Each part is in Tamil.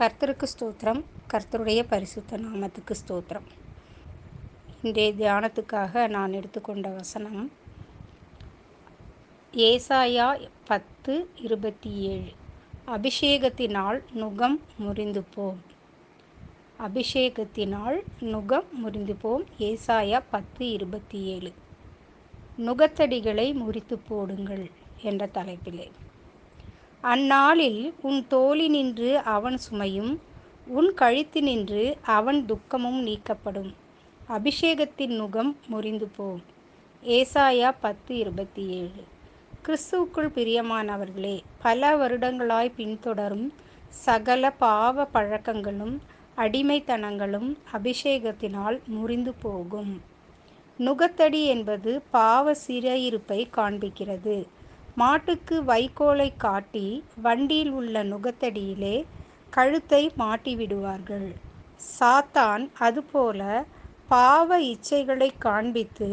கர்த்தருக்கு ஸ்தோத்திரம். கர்த்தருடைய பரிசுத்த நாமத்துக்கு ஸ்தோத்திரம். இன்றைய தியானத்துக்காக நான் எடுத்துக்கொண்ட வசனம் ஏசாயா பத்து இருபத்தி ஏழு. அபிஷேகத்தினால் நுகம் முறிந்து போம் அபிஷேகத்தினால் நுகம் முறிந்து போம் ஏசாயா பத்து இருபத்தி ஏழு. நுகத்தடிகளை முறித்து போடுங்கள் என்ற தலைப்பிலே. அந்நாளில் உன் தோழி நின்று அவன் சுமையும் உன் கழுத்து நின்று அவன் துக்கமும் நீக்கப்படும். அபிஷேகத்தின் நுகம் முறிந்து போம் ஏசாயா பத்து இருபத்தி ஏழு கிறிஸ்துவுக்குள் பிரியமானவர்களே பல வருடங்களாய் பின்தொடரும் சகல பாவ பழக்கங்களும் அடிமைத்தனங்களும் அபிஷேகத்தினால் முறிந்து போகும். நுகத்தடி என்பது பாவ சிறையிருப்பை காண்பிக்கிறது. மாட்டுக்கு வைக்கோலை காட்டி வண்டியில் உள்ள நுகத்தடியிலே கழுத்தை மாட்டிவிடுவார்கள் சாத்தான் அதுபோல பாவ இச்சைகளை காண்பித்து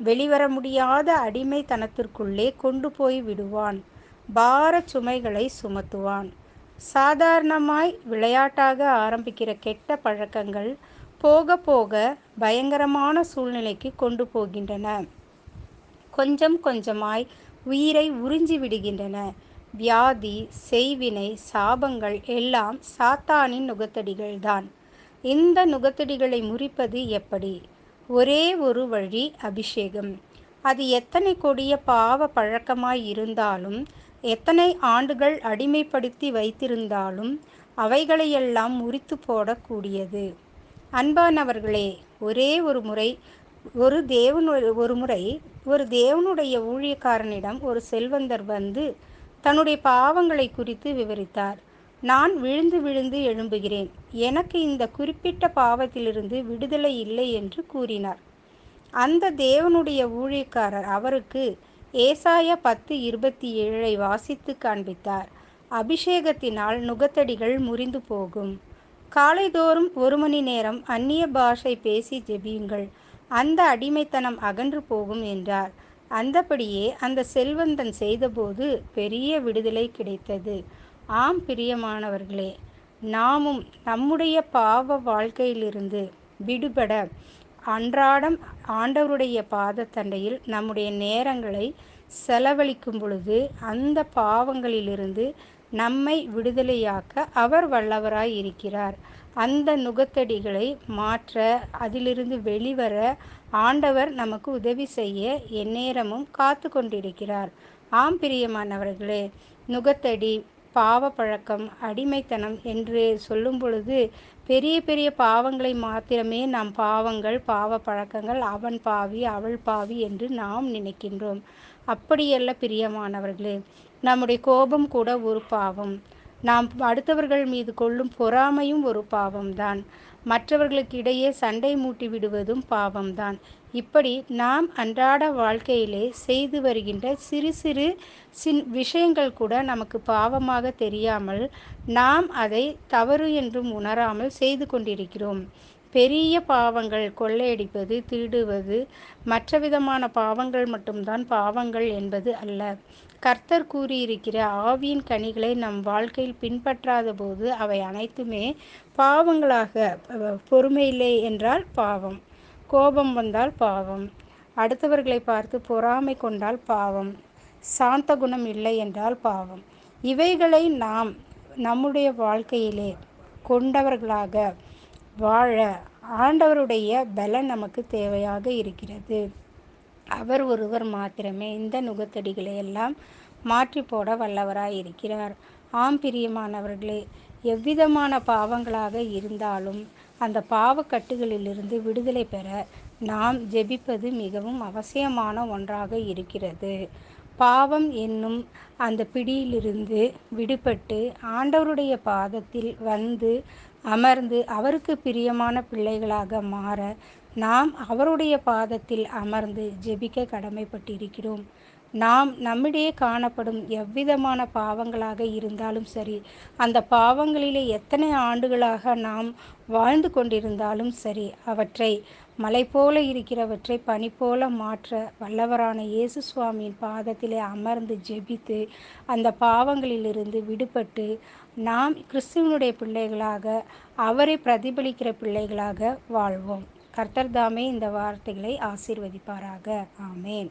வெளிவர முடியாத அடிமைத்தனத்திற்குள்ளே கொண்டு போய் விடுவான். பார சுமைகளை சுமத்துவான். சாதாரணமாய் விளையாட்டாக ஆரம்பிக்கிற கெட்ட பழக்கங்கள் போக போக பயங்கரமான சூழ்நிலைக்கு கொண்டு போகின்றன. கொஞ்சம் கொஞ்சமாய் உயிரை உறிஞ்சி விடுகின்றன. வியாதி செய்வினை சாபங்கள் எல்லாம் சாத்தானின் நுகத்தடிகள்தான். இந்த நுகத்தடிகளை முறிப்பது எப்படி? ஒரே ஒரு வழி அபிஷேகம். அது எத்தனை கொடிய பாவ பழக்கமாய் இருந்தாலும் எத்தனை ஆண்டுகள் அடிமைப்படுத்தி வைத்திருந்தாலும் அவைகளையெல்லாம் முறித்து போடக்கூடியது. அன்பானவர்களே ஒரே ஒரு முறை ஒரு தேவனு ஒரு முறை ஒரு தேவனுடைய ஊழியக்காரனிடம் ஒரு செல்வந்தர் வந்து தன்னுடைய பாவங்களை குறித்து விவரித்தார். நான் விழுந்து விழுந்து எழும்புகிறேன். எனக்கு இந்த குறிப்பிட்ட பாவத்திலிருந்து விடுதலை இல்லை என்று கூறினார். அந்த தேவனுடைய ஊழியக்காரர் அவருக்கு ஏசாய பத்து இருபத்தி ஏழை வாசித்து காண்பித்தார். அபிஷேகத்தினால் நுகத்தடிகள் முறிந்து போகும். காலைதோறும் ஒரு மணி நேரம் அந்நிய பாஷை பேசி ஜெபியுங்கள். அந்த அடிமைத்தனம் அகன்று போகும் என்றார். அந்தபடியே அந்த செல்வந்தன் செய்தபோது பெரிய விடுதலை கிடைத்தது. ஆம் பிரியமானவர்களே நாமும் நம்முடைய பாவ வாழ்க்கையிலிருந்து விடுபட அன்றாடம் ஆண்டவருடைய பாதத்தண்டையில் நம்முடைய நேரங்களை செலவழிக்கும் பொழுது அந்த பாவங்களிலிருந்து நம்மை விடுதலையாக்க அவர் வல்லவராய் இருக்கிறார். அந்த நுகத்தடிகளை மாற்ற அதிலிருந்து வெளிவர ஆண்டவர் நமக்கு உதவி செய்ய எந்நேரமும் காத்து கொண்டிருக்கிறார் ஆம் பிரியமானவர்களே நுகத்தடி பாவ பழக்கம் அடிமைத்தனம் என்று சொல்லும் பொழுது பெரிய பெரிய பாவங்களை மாத்திரமே நாம் பாவங்கள் பாவ பழக்கங்கள் அவன் பாவி அவள் பாவி என்று நாம் நினைக்கின்றோம். அப்படியல்ல பிரியமானவர்களே நம்முடைய கோபம் கூட ஒரு பாவம். நாம் அடுத்தவர்கள் மீது கொள்ளும் பொறாமையும் ஒரு பாவம்தான். மற்றவர்களுக்கு இடையே சண்டை மூட்டி விடுவதும் பாவம்தான். இப்படி நாம் அன்றாட வாழ்க்கையிலே செய்து வருகின்ற சிறு சிறு சின் விஷயங்கள் கூட நமக்கு பாவமாக தெரியாமல் நாம் அதை தவறு என்றும் உணராமல் செய்து கொண்டிருக்கிறோம். பெரிய பாவங்கள் கொள்ளையடிப்பது திருடுவது மற்ற விதமான பாவங்கள் மட்டும்தான் பாவங்கள் என்பது அல்ல. கர்த்தர் கூறியிருக்கிற ஆவியின் கனிகளை நம் வாழ்க்கையில் பின்பற்றாத போது அவை அனைத்துமே பாவங்களாக பொறுமையில்லை என்றால் பாவம் கோபம் வந்தால் பாவம் அடுத்தவர்களை பார்த்து பொறாமை கொண்டால் பாவம் சாந்த குணம் இல்லை என்றால் பாவம். இவைகளை நாம் நம்முடைய வாழ்க்கையிலே கொண்டவர்களாக வாழ ஆண்டவருடைய பலன் நமக்கு தேவையாக இருக்கிறது. அவர் ஒருவர் மாத்திரமே இந்த நுகத்தடிகளை எல்லாம் மாற்றி போட வல்லவராய் இருக்கிறார். ஆம் பிரியமானவர்களே எவ்விதமான பாவங்களாக இருந்தாலும் அந்த பாவக்கட்டுகளிலிருந்து விடுதலை பெற நாம் ஜெபிப்பது மிகவும் அவசியமான ஒன்றாக இருக்கிறது. பாவம் என்னும் அந்த பிடியிலிருந்து விடுபட்டு ஆண்டவருடைய பாதத்தில் வந்து அமர்ந்து அவருக்கு பிரியமான பிள்ளைகளாக மாற நாம் அவருடைய பாதத்தில் அமர்ந்து ஜெபிக்க கடமைப்பட்டிருக்கிறோம். நாம் நம்மிடையே காணப்படும் எவ்விதமான பாவங்களாக இருந்தாலும் சரி அந்த பாவங்களிலே எத்தனை ஆண்டுகளாக நாம் வாழ்ந்து கொண்டிருந்தாலும் சரி அவற்றை மலை போல இருக்கிறவற்றை பனி போல மாற்ற வல்லவரான இயேசு சுவாமியின் பாதத்திலே அமர்ந்து ஜெபித்து அந்த பாவங்களிலிருந்து விடுபட்டு நாம் கிறிஸ்துவனுடைய பிள்ளைகளாக அவரை பிரதிபலிக்கிற பிள்ளைகளாக வாழ்வோம். கர்த்தர்தாமே இந்த வார்த்தைகளை ஆசீர்வதிப்பாராக. ஆமேன்.